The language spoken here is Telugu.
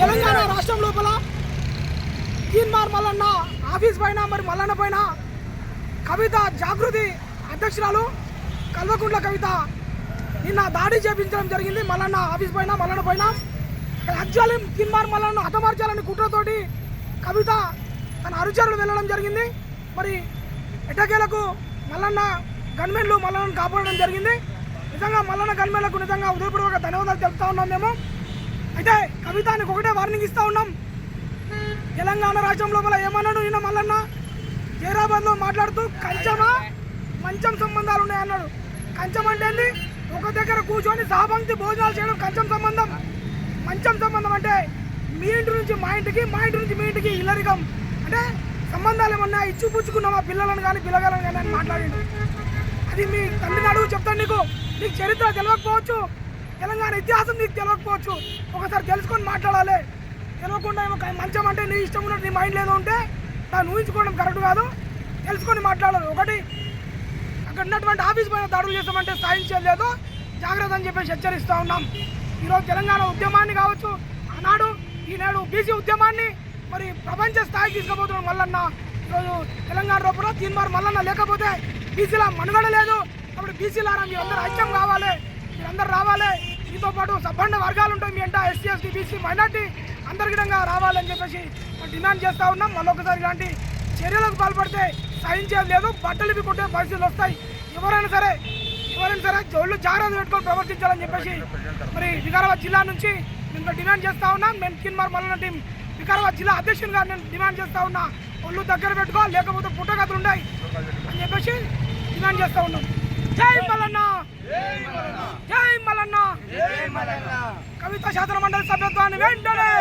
తెలంగాణ రాష్ట్రం లోపల తీన్మార్ మల్లన్న ఆఫీస్ పైన మరి మల్లన్న పైన కవిత జాగృతి అధ్యక్షురాలు కల్వకుంట్ల కవిత నిన్న దాడి చేపించడం జరిగింది. మల్లన్న ఆఫీస్ పైన మల్లన్న పైన యాక్చువల్లీ తీన్మార్ మల్లన్న హతమార్చాలని కుట్రతోటి కవిత తన అనుచరులు వెళ్ళడం జరిగింది. మరి ఎటకేలకు మల్లన్న గన్మెన్లు మల్లన్నను కాపాడడం జరిగింది. నిజంగా మల్లన్న గన్మెన్లకు నిజంగా ఉదయపూర్వక ధన్యవాదాలు తెలుపుతా ఉన్నాం మేము. అయితే కవితానికి ఒకటే వార్నింగ్ ఇస్తా ఉన్నాం. తెలంగాణ రాష్ట్రం లోపల ఏమన్నాడు నిన్న మల్లన్న? జైరాబాద్లో మాట్లాడుతూ కంచమా మంచం సంబంధాలు ఉన్నాయన్నాడు. కంచం అంటే ఏంది? ఒక దగ్గర కూర్చొని సహపంక్తి భోజనాలు చేయడం కంచం సంబంధం. మంచం సంబంధం అంటే మీ ఇంటి నుంచి మా ఇంటికి మా ఇంటి నుంచి మీ ఇంటికి ఇల్లరికం. అంటే సంబంధాలు ఏమన్నా ఇచ్చిపుచ్చుకున్నామా పిల్లలను కానీ పిల్లగాలను కానీ అని మాట్లాడిండు. అది మీ తండ్రిని అడుగు చెప్తాను నీకు. నీకు చరిత్ర తెలియకపోవచ్చు. తెలంగాణ ఇతిహాసం నీకు తెలియకపోవచ్చు ఒకసారి తెలుసుకొని మాట్లాడాలి. తెలియకుండా ఏమో మంచం అంటే నీ ఇష్టం ఉన్నట్టు నీ మైండ్ లేదో ఉంటే దాన్ని ఊహించుకోవడం కరెక్ట్ కాదు. తెలుసుకొని మాట్లాడాలి. ఒకటి అక్కడ ఉన్నటువంటి ఆఫీస్ పైన దాడులు చేస్తామంటే సాయం చేయలేదు జాగ్రత్త అని చెప్పేసి హెచ్చరిస్తూ ఉన్నాం. ఈరోజు తెలంగాణ ఉద్యమాన్ని కావచ్చు ఆనాడు ఈనాడు బీసీ ఉద్యమాన్ని మరి ప్రపంచ స్థాయికి తీసుకుపోతున్నాం మల్లన్న. ఈరోజు తెలంగాణ లోపల తీన్మార్ మల్లన్న లేకపోతే బీసీల మనుగడ లేదు. కాబట్టి బీసీలారా మీరందరూ ఐక్యం కావాలి. మీరందరూ రావాలి. మీతో పాటు సబ్బండ వర్గాలు ఉంటాయి. మీ అంటే ఎస్సీ ఎస్టీ బీసీ మైనార్టీ అందరికిడంగా రావాలని చెప్పేసి డిమాండ్ చేస్తూ ఉన్నాం. మళ్ళొకసారి ఇలాంటి చర్యలకు పాల్పడితే సహించేది లేదు బట్టలు ఇవి కొట్టే పరిస్థితులు వస్తాయి. ఎవరైనా సరే ఎవరైనా సరే జోళ్ళు జాగ్రత్త పెట్టుకొని ప్రవర్తించాలని చెప్పేసి మరి వికారాబాద్ జిల్లా నుంచి మేము డిమాండ్ చేస్తా ఉన్నాం. మేము కిన్మార్ మల్లన్న టీం వికారాబాద్ జిల్లా అధ్యక్షునిగా నేను డిమాండ్ చేస్తా ఉన్నా. ఒళ్ళు దగ్గర పెట్టుకో లేకపోతే పుట్టగతులు ఉన్నాయి అని చెప్పేసి డిమాండ్ చేస్తా ఉన్నాం. జై మల్లన్న జై మల్లన్న కవిత శాసన మండలి సభ్యత్వాన్ని వెంటనే